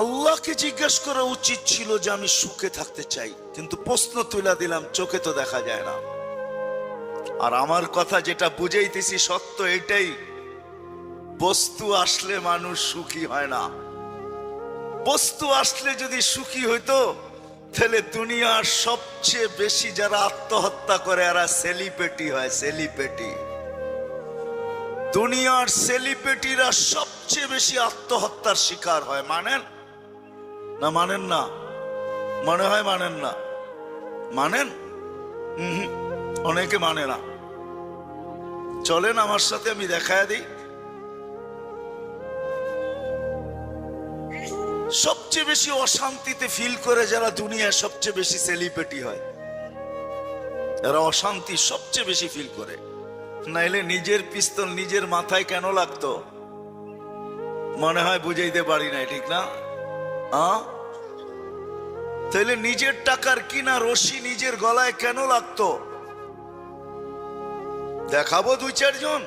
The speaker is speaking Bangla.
আল্লাহকে জিজ্ঞেস করা উচিত ছিল যে আমি সুখে থাকতে চাই, কিন্তু প্রশ্ন তুলে দিলাম, চোখে তো দেখা যায় না। আর আমার কথা যেটা বুঝাইতেছি সত্য এটাই, বস্তু আসলে মানুষ সুখী হয় না। বস্তু আসলে যদি সুখী হইতো, তাহলে দুনিয়ার সবচেয়ে বেশি যারা আত্মহত্যা করে, এরা সেলিপেটি হয় সেলিপেটি দুনিয়ার সেলিপেটিরা সবচেয়ে বেশি আত্মহত্যার শিকার হয়, মানেন? না, মানেন না। মনে হয় মানেন না। মানেন? অনেকে মানে না। চলেন, আমার সাথে আমি দেখায় দিই। সবচেয়ে বেশি অশান্তিতে ফিল করে যারা দুনিয়ায় সবচেয়ে বেশি সেলিব্রিটি হয়। এরা অশান্তি সবচেয়ে বেশি ফিল করে। নাইলে নিজের পিস্তল নিজের মাথায় কেন লাগতো? মনে হয় বুঝাইতে পারি না ঠিক না? আ? তাহলে নিজের টাকার কিনা রশি নিজের গলায় কেন লাগতো? দেখাবো দুই চারজন।